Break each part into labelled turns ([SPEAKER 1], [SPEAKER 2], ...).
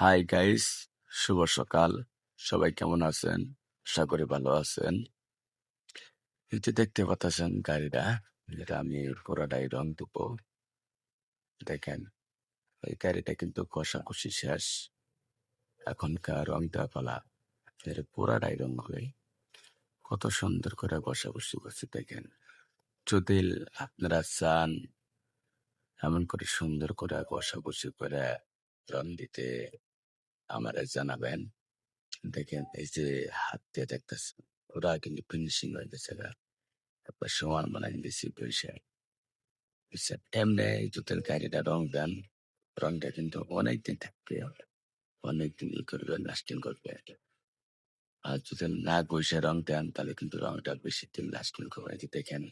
[SPEAKER 1] Hi guys শুভ সকাল। সবাই কেমন আছেন? আশা করি ভালো আছেন। এই দেখতে পাচ্ছেন গাড়িটা, যেটা আমি পুরোটাই রং দেব দেখেন, এই গাড়িটা কিন্তু কষাকষি শেষ। এখনকার রংটা পালা, এর পুরাটাই রং হবে কত সুন্দর করে কষাকষি করছে, দেখেন। যদি আপনারা চান এমন করে সুন্দর করে কষাকষি করে রং দিতে আমারে জানাবেন দেখেন এই যে হাত দিয়ে দেখতেছেন, ওরা কিন্তু ফিনিশিং হয়ে গেছে তারপর সমান বানাই দিয়েছি পয়সা বুঝছেন এমনি যদি গাড়িটা রং দেন, রংটা কিন্তু অনেকদিন থাকবে, অনেকদিন ই করবে লাস্টিং করবে। আর যদি না পয়সা রং দেন, তাহলে কিন্তু রংটা বেশি দিন লাস্টিং করবে যে দেখেন,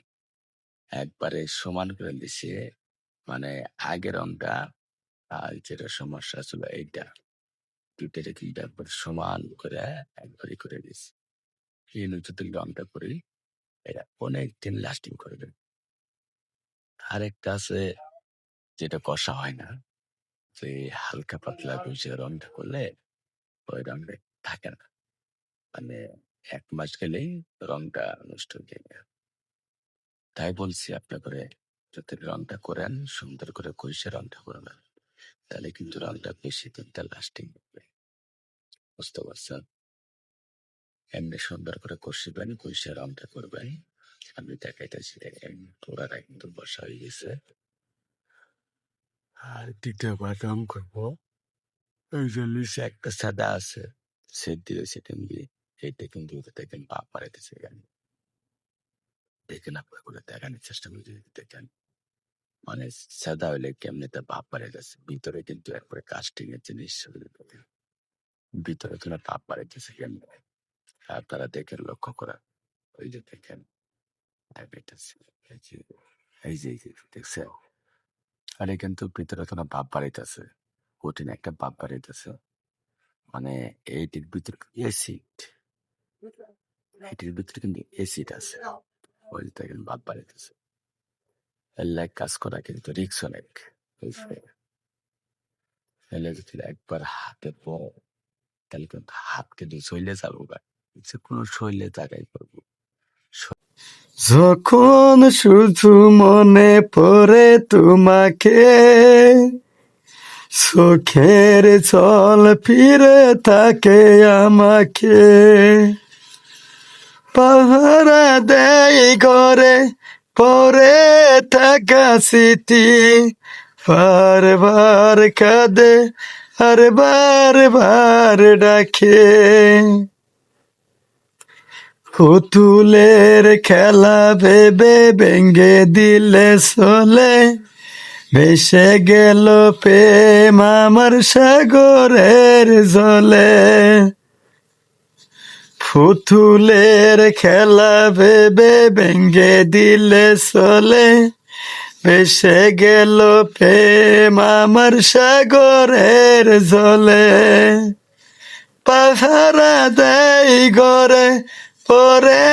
[SPEAKER 1] একবারে সমান করে দিছে মানে আগে রংটা, আর যেটা সমস্যা ছিল এইটা। দুইটারে একবার সমান করে একবারই করে দিছি এই যদি রংটা করি। এটা অনেক দিন লাস্টিং করবে আরেকটা আছে যেটা কষা হয় না। যে হালকা পাতলা বুঝে রংটা করলে ওই রংটা থাকে না। মানে এক মাস গেলেই রংটা নষ্ট হয়ে যায়। তাই বলছি আপনার করে যদি রংটা করেন, সুন্দর করে কইসে রংটা করবেন। তাহলে কিন্তু রংটা বেশি দিনটা লাস্টিং বুঝতে পারছেন এমনি সুন্দর করে কষিবেন কইসে রংটা করবেন। আমি দেখাইতেছি, দেখেন কিন্তু বসা হয়ে গেছে। আর দ্বিতীয়বার রং একটা সাদা আছে, সেট দিয়ে সেটা কিন্তু দেখেন, পা পাড়াইতেছে এখানে। দেখেন, আপনার করে দেখানোর চেষ্টা করে দেখেন। মানে সাদা হইলে কেমনিতে ভাব পাড়াইতেছে? ভিতরে কিন্তু একবারে কাস্টিং এর জিনিস। ভিতরে তো না ভাব পাড়াইতেছে কেমনি আপনারা দেখেন লক্ষ্য করা ওই যে দেখেন ডায়াবেটিস এই যে দেখছেন? আরে কিন্তু ভিতরে তো না ভাব বাড়াইতেছে। কঠিন একটা ভাব বাড়াইতেছে। মানে এইটির ভিতরে এসিড এটির ভিতরে কিন্তু এসিড আছে। ওই যে দেখেন ভাব বাড়াইতেছে। এলাক কাজ করা কিন্তু রিক্স অনেক। একবার হাতে পড়ো তাহলে কিন্তু হাত কিন্তু শৈলে যাব গা কোনো শৈলে জায়গায় করব।
[SPEAKER 2] যখন শুধু মনে পড়ে তোমাকে, চোখের চল ফিরে থাকে আমাকে। পাহারা দেয় ঘরে পরে থাকা স্মৃতি, বারবার কাঁদে আর বারবার ডাকে পুতুলের খেলা ভেবে ভেঙ্গে দিলে চলে ভেসে গেল প্রেম আমার সাগরের জলে পুতুলের খেলা ভেবে ভেঙ্গে দিলে চলে ভেসে গেল প্রেম আমার সাগরের জলে। পাহারা দেয় ঘরে পরে